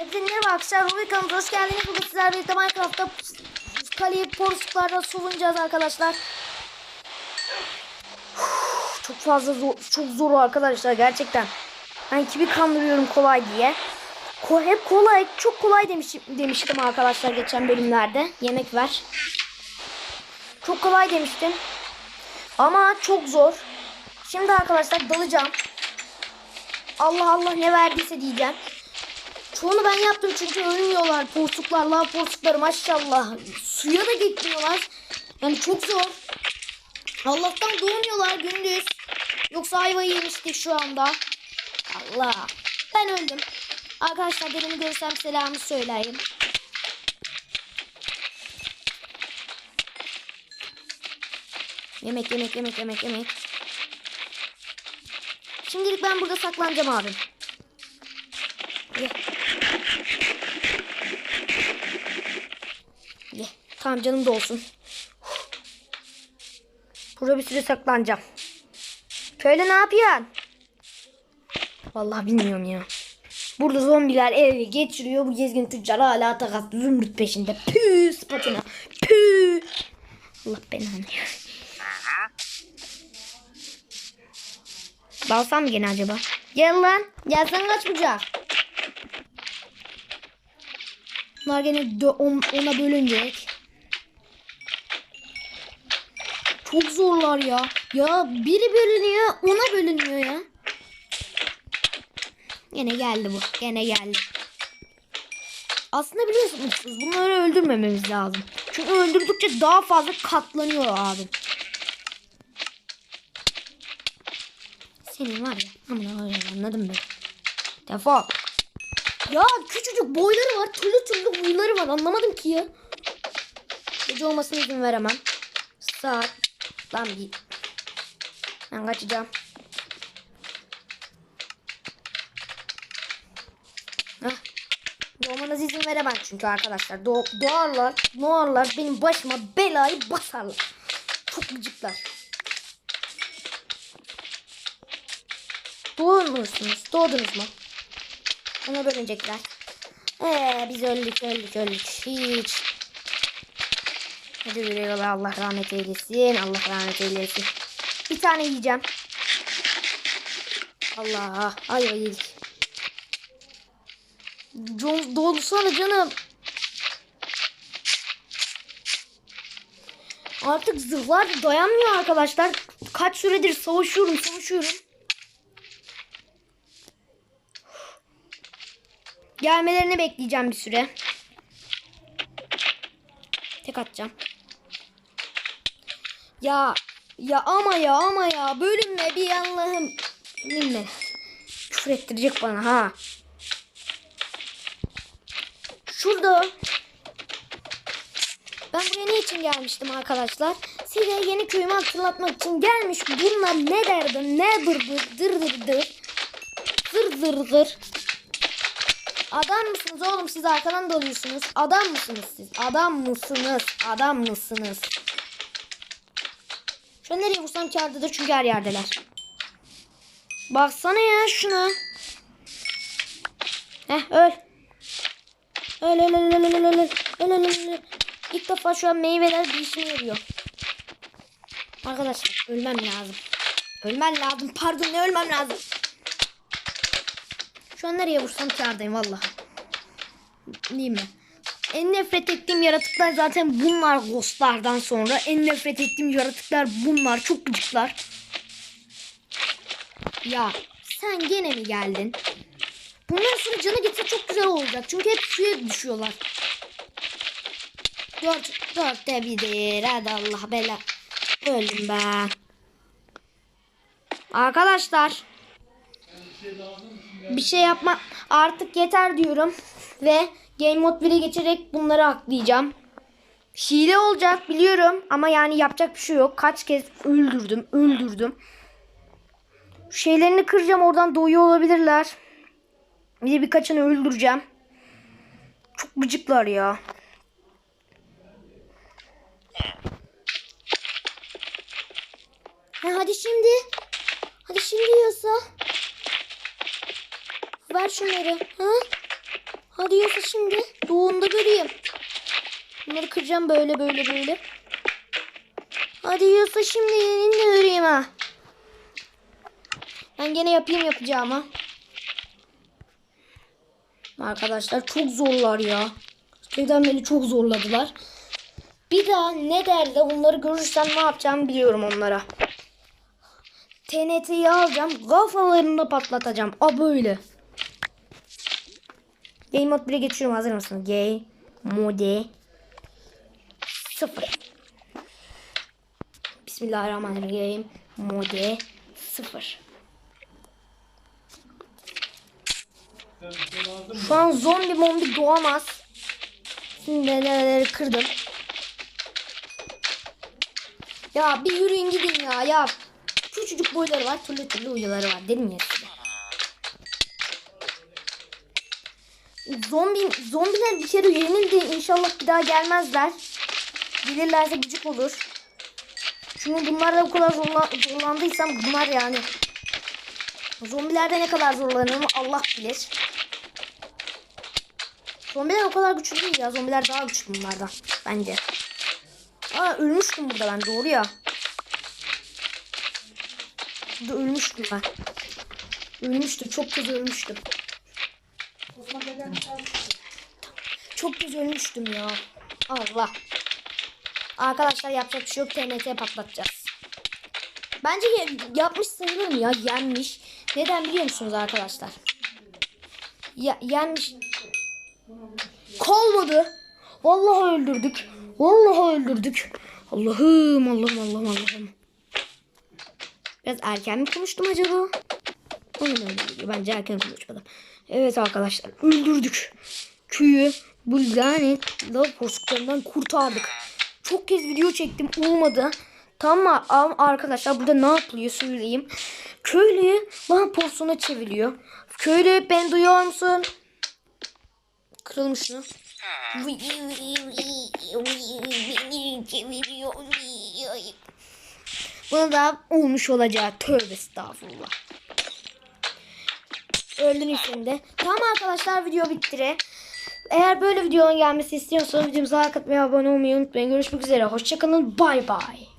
Hepinize merhaba arkadaşlar. Ruby kanalına hoş geldiniz. Bugün sizlerle birlikte Minecraft'ta kaleyi porsuklarda savunacağız arkadaşlar. Çok fazla zor, çok zor arkadaşlar gerçekten. Ben kimi kandırıyorum kolay diye. Ko hep kolay, çok kolay demiştim, demiştim arkadaşlar geçen bölümlerde. Yemek ver. Çok kolay demiştim. Ama çok zor. Şimdi arkadaşlar dalacağım. Allah Allah ne verdiyse diyeceğim. Çoğunu ben yaptım çünkü ölmüyorlar. Porsuklar, lav porsukları maşallah. Suya da gitmiyorlar. Yani çok zor. Allah'tan doğmuyorlar gündüz. Yoksa ayvayı yemiştik şu anda. Allah. Ben öldüm. Arkadaşlar benim görsem selamı söyleyeyim. Yemek yemek yemek yemek yemek. Şimdilik ben burada saklanacağım abim. Ye. Tamam canım da olsun. Burada bir süre saklanacağım. Köylü ne yapıyorsun? Vallahi bilmiyorum ya. Burada zombiler evi geçiriyor. Bu gezgin tüccar hala takas zümrüt peşinde. Püh spatına. Püh. Allah belanı. Dalsam mı gene acaba? Gel lan. Gelsen kaç bucak. Bunlar gene ona bölünecek. Çok zorlar ya. Ya biri bölünüyor ona bölünüyor ya. Gene geldi bu. Gene geldi. Aslında biliyorsunuz bunları öldürmememiz lazım. Çünkü öldürdükçe daha fazla katlanıyor abim. Senin var ya. Amına öyle anladım ben. Defol. Ya küçücük boyları var. Türlü türlü huyları var. Anlamadım ki ya. Gece olmasına izin veremem. Saat. Lan bir. Ben kaçacağım. Hah. Doğmanıza izin veremem çünkü arkadaşlar. Do doğarlar, doğarlar benim başıma belayı basarlar. Çok gıcıklar. Doğurmuşsunuz. Doğdunuz mu? Ona bölünecekler. Ee, biz öldük öldük öldük. Hiç. Hadi yürüyorlar. Allah rahmet eylesin. Allah rahmet eylesin. Bir tane yiyeceğim. Allah. Ay ay yedik. Dolsana canım. Artık zırhlar da dayanmıyor arkadaşlar. Kaç süredir savaşıyorum savaşıyorum. Gelmelerini bekleyeceğim bir süre. Tek atacağım. Ya ya ama ya ama ya bölünme bir Allah'ım. Bölünme. Küfür ettirecek bana ha. Şurada. Ben buraya ne için gelmiştim arkadaşlar? Size yeni köyümü hatırlatmak için gelmiş. Bunlar ne derdi? Ne dırdır dır dır dır. Dır dır dır. Adam mısınız oğlum siz arkadan dalıyorsunuz. Adam mısınız siz? Adam mısınız? Adam mısınız? Şu nereye vursam kârdadır çünkü her yerdeler. Baksana ya şuna. Heh öl. Öl öl öl öl öl öl öl öl öl öl öl. İlk defa şu an meyveler bir işime yarıyor. Arkadaşlar ölmem lazım. Ölmem lazım. Pardon ne ölmem lazım. Şu an nereye vursam kârdayım vallahi. Değil mi? En nefret ettiğim yaratıklar zaten bunlar ghostlardan sonra. En nefret ettiğim yaratıklar bunlar. Çok gıcıklar. Ya sen gene mi geldin? Bundan sonra canı gitse çok güzel olacak. Çünkü hep suya düşüyorlar. Dört, dörtte birdir. Hadi Allah bela. Öldüm ben. Arkadaşlar. Bir şey yapma. Artık yeter diyorum. Ve Game Mode 1'e geçerek bunları aklayacağım. Hile olacak biliyorum. Ama yani yapacak bir şey yok. Kaç kez öldürdüm. Öldürdüm. Şeylerini kıracağım. Oradan doğuyor olabilirler. Bir de birkaçını öldüreceğim. Çok gıcıklar ya. Ha, hadi şimdi. Hadi şimdi yiyorsa. Ver şunları. Ha? Hadi yoksa şimdi doğunda göreyim. Bunları kıracağım böyle böyle böyle. Hadi yoksa şimdi yenini göreyim ha. Ben gene yapayım yapacağımı. Arkadaşlar çok zorlar ya. Gerçekten beni çok zorladılar. Bir daha ne derler onları görürsem ne yapacağımı biliyorum onlara. TNT'yi alacağım. Kafalarını patlatacağım. A böyle. Game mode 1'e geçiyorum. Hazır mısın? Game mode 0. Bismillahirrahmanirrahim. Mode 0. Şu an zombi mombi doğamaz. Şimdi neleri kırdım. Ya bir yürüyün gidin ya. Ya küçücük boyları var. Türlü türlü uyuları var. Dedim ya Zombi, zombiler bir kere yenildi. İnşallah bir daha gelmezler. Gelirlerse gıcık olur. Çünkü bunlarla bu kadar zorla, zorlandıysam bunlar yani. Zombilerde ne kadar zorlanırım Allah bilir. Zombiler o kadar güçlü değil ya. Zombiler daha güçlü bunlardan. Bence. Aa ölmüştüm burada ben. Doğru ya. Burada ölmüştüm ben. Ölmüştüm. Çok kötü ölmüştüm. Çok kötü ölmüştüm ya. Allah. Arkadaşlar yapacak bir şey yok. TNT patlatacağız. Bence yapmış sayılırım ya. Yenmiş. Neden biliyor musunuz arkadaşlar? Ya, yenmiş. Kalmadı. Vallahi öldürdük. Vallahi öldürdük. Allah'ım Allah'ım Allah'ım Allah'ım. Biraz erken mi konuştum acaba? Öyle geliyor. Bence erken konuşmadım. Evet arkadaşlar öldürdük. Köyü bu lanet lav porsuklarından kurtardık. Çok kez video çektim olmadı. Tamam ama arkadaşlar burada ne yapılıyor söyleyeyim. Köylüyü lav porsuğuna çeviriyor. Köylü ben duyuyor musun? Kıralım şunu. Da olmuş olacak. Tövbe estağfurullah. Öldün şimdi. Tamam arkadaşlar video bitti. Eğer böyle videonun gelmesi istiyorsanız videomuza like atmayı abone olmayı unutmayın. Görüşmek üzere. Hoşçakalın. Bay bay.